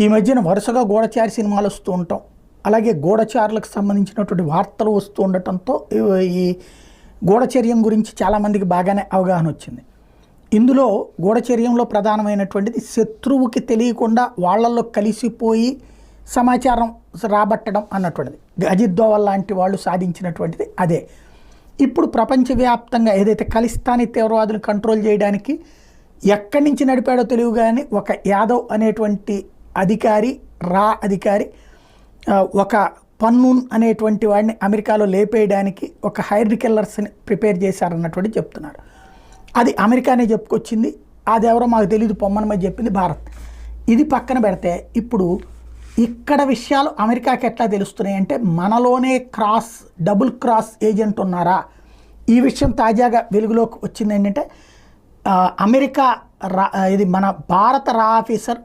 ఈ మధ్యన వరుసగా గూఢచారి సినిమాలు వస్తూ ఉంటాం. అలాగే గూఢచారులకు సంబంధించినటువంటి వార్తలు వస్తూ ఉండటంతో ఈ- ఈ గూఢచర్యం గురించి చాలామందికి బాగానే అవగాహన వచ్చింది. ఇందులో గూఢచర్యంలో ప్రధానమైనటువంటిది శత్రువుకి తెలియకుండా వాళ్ళల్లో కలిసిపోయి సమాచారం రాబట్టడం అన్నటువంటిది. అజిత్ దోవల్ లాంటి వాళ్ళు సాధించినటువంటిది అదే. ఇప్పుడు ప్రపంచవ్యాప్తంగా ఏదైతే ఖలిస్తానీ తీవ్రవాదులు కంట్రోల్ చేయడానికి ఎక్కడి నుంచి నడిపాడో తెలియగానే కానీ ఒక యాదవ్ అనేటువంటి అధికారి రా అధికారి ఒక పన్నూన్ అనేటువంటి వాడిని అమెరికాలో లేపేయడానికి ఒక హైర్డ్ కిల్లర్స్ని ప్రిపేర్ చేశారన్నటువంటి చెప్తున్నారు. అది అమెరికానే చెప్పుకొచ్చింది. అది ఎవరో మాకు తెలియదు పొమ్మనమని చెప్పింది భారత్. ఇది పక్కన పెడితే ఇప్పుడు ఇక్కడ విషయాలు అమెరికాకి ఎట్లా తెలుస్తున్నాయి అంటే మనలోనే క్రాస్ డబుల్ క్రాస్ ఏజెంట్ ఉన్నారా? ఈ విషయం తాజాగా వెలుగులోకి వచ్చింది ఏంటంటే అమెరికా రా ఇది మన భారత రా ఆఫీసర్